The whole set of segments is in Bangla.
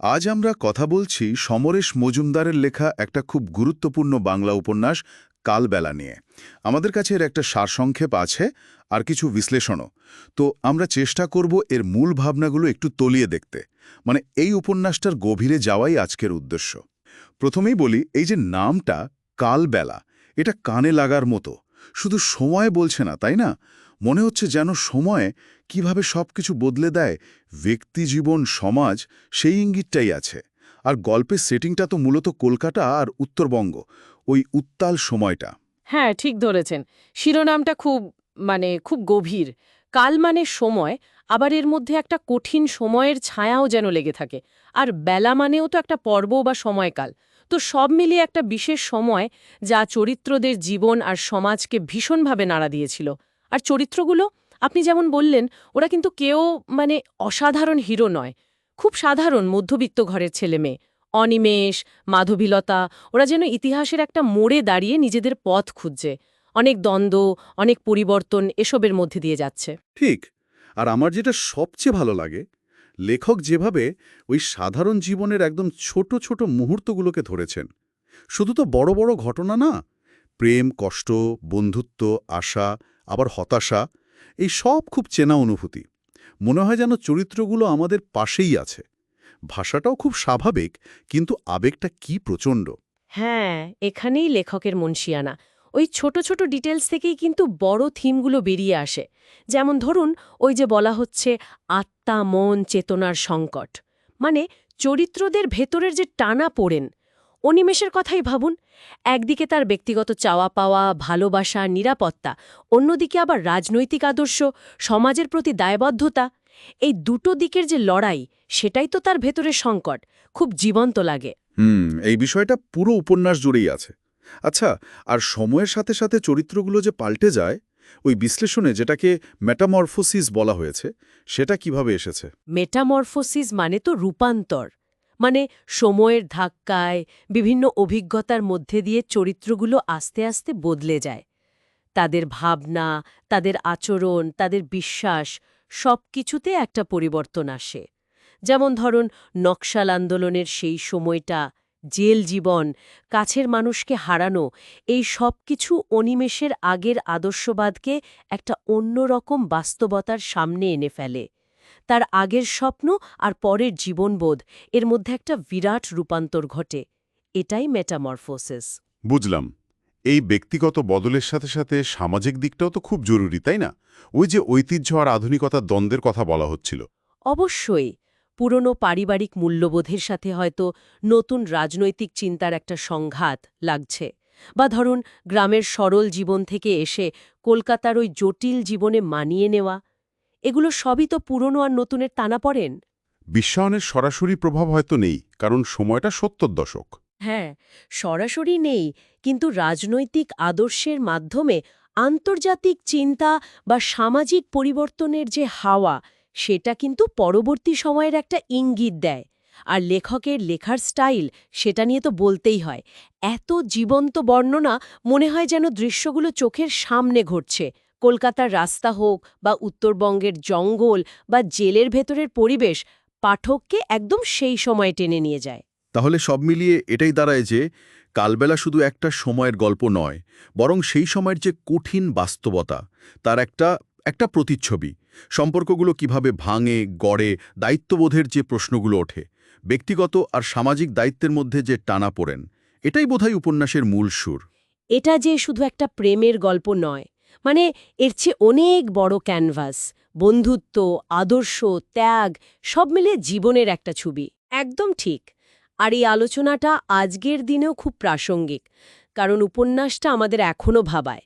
আজ আমরা কথা বলছি সমরেশ মজুমদারের লেখা একটা খুব গুরুত্বপূর্ণ বাংলা উপন্যাস, কালবেলা নিয়ে। আমাদের কাছে এর একটা সারসংক্ষেপ আছে আর কিছু বিশ্লেষণও। তো আমরা চেষ্টা করব এর মূল ভাবনাগুলো একটু তলিয়ে দেখতে। মানে এই উপন্যাসটার গভীরে যাওয়াই আজকের উদ্দেশ্য। প্রথমেই বলি, এই যে নামটা কালবেলা, এটা কানে লাগার মতো। শুধু সময় বলছে না, তাই না? মনে হচ্ছে যেন সময়ে কীভাবে সবকিছু বদলে দেয়, ব্যক্তি জীবন, সমাজ, সেই ইঙ্গিতটাই আছে। আর গল্পের সেটিংটা তো মূলত কলকাতা আর উত্তরবঙ্গ, ওই উত্তাল সময়টা। হ্যাঁ ঠিক ধরেছেন। শিরোনামটা খুব মানে খুব গভীর। কাল মানে সময়, আবার এর মধ্যে একটা কঠিন সময়ের ছায়াও যেন লেগে থাকে। আর বেলা মানেও তো একটা পর্ব বা সময়কাল। তো সব মিলিয়ে একটা বিশেষ সময় যা চরিত্রদের জীবন আর সমাজকে ভীষণভাবে নাড়া দিয়েছিল। আর চরিত্রগুলো, আপনি যেমন বললেন, ওরা কিন্তু কেউ মানে অসাধারণ হিরো নয়। খুব সাধারণ মধ্যবিত্ত ঘরের ছেলে মেয়ে। অনিমেষ, মাধবীলতা, ওরা যেন ইতিহাসের একটা মোড়ে দাঁড়িয়ে নিজেদের পথ খুঁজছে। অনেক দ্বন্দ্ব, অনেক পরিবর্তন এসবের মধ্যে দিয়ে যাচ্ছে। ঠিক। আর আমার যেটা সবচেয়ে ভালো লাগে, লেখক যেভাবে ওই সাধারণ জীবনের একদম ছোট ছোট মুহূর্তগুলোকে ধরেছেন। শুধু তো বড় বড় ঘটনা না, প্রেম, কষ্ট, বন্ধুত্ব, আশা আবার হতাশা, এই সব খুব চেনা অনুভূতি। মনে হয় যেন চরিত্রগুলো আমাদের পাশেই আছে। ভাষাটাও খুব স্বাভাবিক, কিন্তু আবেগটা কি প্রচণ্ড। হ্যাঁ এখানেই লেখকের মনসিয়ানা। ওই ছোট ছোট ডিটেলস থেকেই কিন্তু বড় থিমগুলো বেরিয়ে আসে। যেমন ধরুন, ওই যে বলা হচ্ছে আত্মা, মন, চেতনার সংকট। মানে চরিত্রদের ভেতরের যে টানা পড়েন অনিমেষের কথাই ভাবুন। একদিকে তার ব্যক্তিগত চাওয়া পাওয়া ভালোবাসা নিরাপত্তা অন্যদিকে আবার রাজনৈতিক আদর্শ সমাজের প্রতি দায়বদ্ধতা। এই দুটো দিকের যে লড়াই সেটাই তো তার ভেতরে সংকট। খুব জীবন্ত লাগে। হুম এই বিষয়টা পুরো উপন্যাস জুড়েই আছে। আচ্ছা আর সময়ের সাথে সাথে চরিত্রগুলো যে পাল্টে যায় ওই বিশ্লেষণে যেটাকে মেটামরফোসিস বলা হয়েছে সেটা কীভাবে এসেছে? মেটামরফোসিস মানে তো রূপান্তর। মানে সময়ের ধাক্কায়, বিভিন্ন অভিজ্ঞতার মধ্যে দিয়ে চরিত্রগুলো আস্তে আস্তে বদলে যায়। তাদের ভাবনা, তাদের আচরণ, তাদের বিশ্বাস সব কিছুতে একটা পরিবর্তন আসে। যেমন ধরুন, নকশাল আন্দোলনের সেই সময়টা, জেল জীবন, কাছের মানুষকে হারানো, এই সব কিছু অনিমেষের আগের আদর্শবাদকে একটা অন্যরকম বাস্তবতার সামনে এনে ফেলে। তার আগের স্বপ্ন আর পরের জীবনবোধ। এর মধ্যে একটা বিরাট রূপান্তর ঘটে। এটাই মেটামরফোসিস। বুঝলাম। এই ব্যক্তিগত বদলের সাথে সাথে সামাজিক দিকটাও তো খুব জরুরি তাই না? ওই যে ঐতিহ্য আর আধুনিকতার দ্বন্দ্বের কথা বলা হচ্ছিল। অবশ্যই। পুরনো পারিবারিক মূল্যবোধের সাথে হয়তো নতুন রাজনৈতিক চিন্তার একটা সংঘাত লাগছে। বা ধরুন গ্রামের সরল জীবন থেকে এসে কলকাতার ওই জটিল জীবনে মানিয়ে নেওয়া এগুলো সবই তো পুরনো আর নতুনের টানা পড়েন? বিশ্বায়নের সরাসরি প্রভাব হয়তো নেই কারণ সময়টা সত্তর দশক। হ্যাঁ সরাসরি নেই কিন্তু রাজনৈতিক আদর্শের মাধ্যমে আন্তর্জাতিক চিন্তা বা সামাজিক পরিবর্তনের যে হাওয়া সেটা কিন্তু পরবর্তী সময়ের একটা ইঙ্গিত দেয়। আর লেখকের লেখার স্টাইল সেটা নিয়ে তো বলতেই হয়। এত জীবন্ত বর্ণনা মনে হয় যেন দৃশ্যগুলো চোখের সামনে ঘটছে। কলকাতার রাস্তা হোক বা উত্তরবঙ্গের জঙ্গল বা জেলের ভেতরের পরিবেশ পাঠককে একদম সেই সময়ে টেনে নিয়ে যায়। তাহলে সব মিলিয়ে এটাই দাঁড়ায় যে কালবেলা শুধু একটা সময়ের গল্প নয় বরং সেই সময়ের যে কঠিন বাস্তবতা তার একটা একটা প্রতিচ্ছবি। সম্পর্কগুলো কীভাবে ভাঙে গড়ে দায়িত্ববোধের যে প্রশ্নগুলো ওঠে ব্যক্তিগত আর সামাজিক দায়িত্বের মধ্যে যে টানা পড়েন এটাই বোধহয় উপন্যাসের মূল সুর। এটা যে শুধু একটা প্রেমের গল্প নয় মানে এর চেয়ে অনেক বড় ক্যানভাস বন্ধুত্ব, আদর্শ, ত্যাগ, সব মিলে জীবনের একটা ছবি। একদম ঠিক। আর এই আলোচনাটা আজকের দিনেও খুব প্রাসঙ্গিক, কারণ উপন্যাসটা আমাদের এখনও ভাবায়।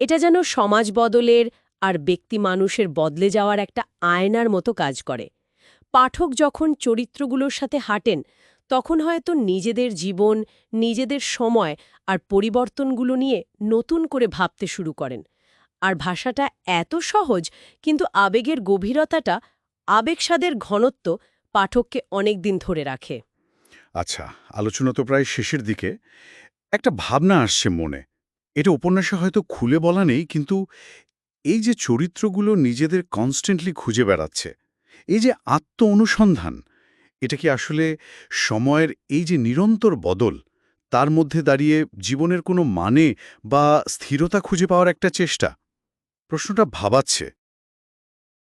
এটা যেন সমাজ বদলের আর ব্যক্তি মানুষের বদলে যাওয়ার একটা আয়নার মতো কাজ করে। পাঠক যখন চরিত্রগুলোর সাথে হাঁটেন, তখন হয়তো নিজেদের জীবন, নিজেদের সময় আর পরিবর্তনগুলো নিয়ে নতুন করে ভাবতে শুরু করেন। আর ভাষাটা এত সহজ, কিন্তু আবেগের গভীরতাটা আবেগসাদের ঘনত্ব পাঠককে অনেক দিন ধরে রাখে। আচ্ছা আলোচনা তো প্রায় শেষের দিকে। একটা ভাবনা আসছে মনে। এটা উপন্যাসে হয়তো খুলে বলা নেই, কিন্তু এই যে চরিত্রগুলো নিজেদের কনস্ট্যান্টলি খুঁজে বেড়াচ্ছে, এই যে আত্ম অনুসন্ধান এটা কি আসলে সময়ের এই যে নিরন্তর বদল, তার মধ্যে দাঁড়িয়ে জীবনের কোনো মানে বা স্থিরতা খুঁজে পাওয়ার একটা চেষ্টা? প্রশ্নটা ভাবাচ্ছে।